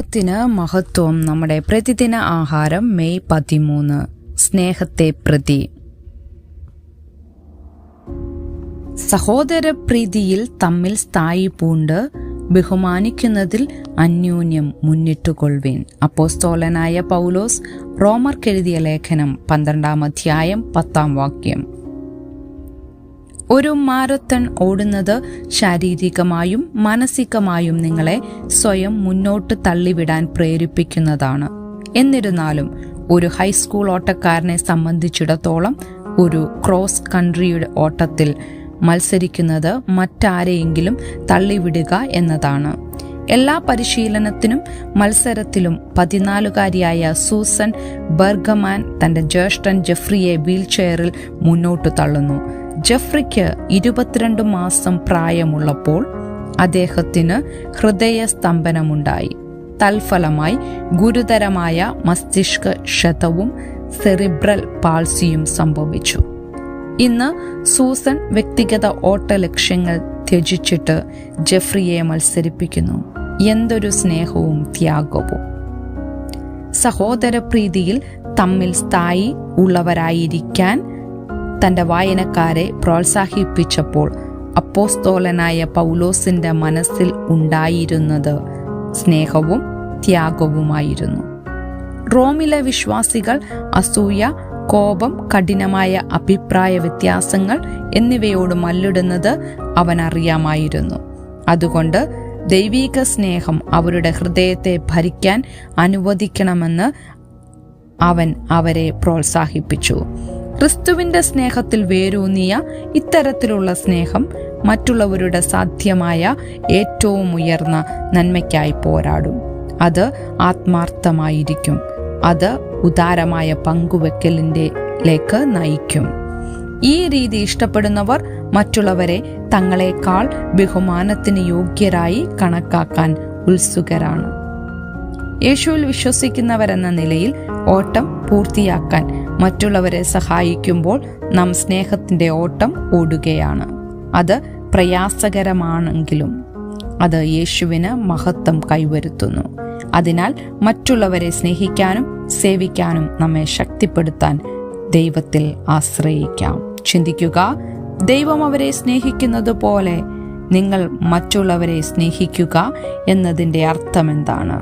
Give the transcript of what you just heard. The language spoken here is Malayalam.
ദൈവത്തിന് മഹത്വം. നമ്മുടെ പ്രതിദിന ആഹാരം മെയ് പതിമൂന്ന്. സ്നേഹത്തെ പ്രതി. സഹോദര പ്രീതിയിൽ തമ്മിൽ സ്ഥായി പൂണ്ട് ബഹുമാനിക്കുന്നതിൽ അന്യോന്യം മുന്നിട്ടുകൊള്ളുവിൻ. അപ്പോസ്തോലനായ പൗലോസ് റോമർക്കെഴുതിയ ലേഖനം പന്ത്രണ്ടാം അധ്യായം പത്താം വാക്യം. ഒരു മാരത്തൺ ഓടുന്നത് ശാരീരികമായും മാനസികമായും നിങ്ങളെ സ്വയം മുന്നോട്ട് തള്ളിവിടാൻ പ്രേരിപ്പിക്കുന്നതാണ്. എന്നിരുന്നാലും ഒരു ഹൈസ്കൂൾ ഓട്ടക്കാരനെ സംബന്ധിച്ചിടത്തോളം ഒരു ക്രോസ് കൺട്രിയുടെ ഓട്ടത്തിൽ മത്സരിക്കുന്നത് മറ്റാരെയെങ്കിലും തള്ളിവിടുക എന്നതാണ്. എല്ലാ പരിശീലനത്തിനും മത്സരത്തിലും പതിനാലുകാരിയായ സൂസൻ ബർഗമാൻ തന്റെ ജ്യേഷ്ഠൻ ജെഫ്രിയെ വീൽചെയറിൽ മുന്നോട്ട് തള്ളുന്നു. ജെഫ്രിക്ക് ഇരുപത്തിരണ്ട് മാസം പ്രായമുള്ളപ്പോൾ അദ്ദേഹത്തിന് ഹൃദയസ്തംഭനമുണ്ടായി. തൽഫലമായി ഗുരുതരമായ മസ്തിഷ്ക ക്ഷതവും സെറിബ്രൽ പാൾസിയും സംഭവിച്ചു. ഇന്ന് സൂസൻ വ്യക്തിഗത ഓട്ട ലക്ഷ്യങ്ങൾ ത്യജിച്ചിട്ട് ജെഫ്രിയെ മത്സരിപ്പിക്കുന്നു. എന്തൊരു സ്നേഹവും ത്യാഗവും. സഹോദരപ്രീതിയിൽ തമ്മിൽ സ്ഥായി ഉള്ളവരായിരിക്കാൻ തന്റെ വായനക്കാരെ പ്രോത്സാഹിപ്പിച്ചപ്പോൾ അപ്പോസ്തോലനായ പൗലോസിന്റെ മനസ്സിൽ ഉണ്ടായിരുന്നത് സ്നേഹവും ത്യാഗവുമായിരുന്നു. റോമിലെ വിശ്വാസികൾ അസൂയ കോപം കഠിനമായ അഭിപ്രായ വ്യത്യാസങ്ങൾ എന്നിവയോട് മല്ലിടുന്നത് അവൻ അറിയാമായിരുന്നു അതുകൊണ്ട് ദൈവീക സ്നേഹം അവരുടെ ഹൃദയത്തെ ഭരിക്കാൻ അനുവദിക്കണമെന്ന് അവൻ അവരെ പ്രോത്സാഹിപ്പിച്ചു. ക്രിസ്തുവിന്റെ സ്നേഹത്തിൽ വേരൂന്നിയ ഇത്തരത്തിലുള്ള സ്നേഹം മറ്റുള്ളവരുടെ സാധ്യമായ ഏറ്റവും ഉയർന്ന നന്മയ്ക്കായി പോരാടും. അത് ആത്മാർത്ഥമായിരിക്കും. അത് ഉദാരമായ പങ്കുവെക്കലിന്റെ ലേക്ക് നയിക്കും. ഈ രീതി ഇഷ്ടപ്പെടുന്നവർ മറ്റുള്ളവരെ തങ്ങളെക്കാൾ ബഹുമാനത്തിന് യോഗ്യരായി കണക്കാക്കാൻ ഉത്സുകരാണ്. യേശുവിൽ വിശ്വസിക്കുന്നവരെന്ന നിലയിൽ ഓട്ടം പൂർത്തിയാക്കാൻ മറ്റുള്ളവരെ സഹായിക്കുമ്പോൾ നാം സ്നേഹത്തിന്റെ ഓട്ടം ഓടുകയാണ്. അത് പ്രയാസകരമാണെങ്കിലും അത് യേശുവിന് മഹത്വം കൈവരുത്തുന്നു. അതിനാൽ മറ്റുള്ളവരെ സ്നേഹിക്കാനും സേവിക്കാനും നമ്മെ ശക്തിപ്പെടുത്താൻ ദൈവത്തിൽ ആശ്രയിക്കാം. ചിന്തിക്കുക ദൈവം അവരെ സ്നേഹിക്കുന്നത് പോലെ നിങ്ങൾ മറ്റുള്ളവരെ സ്നേഹിക്കുക എന്നതിന്റെ അർത്ഥം എന്താണ്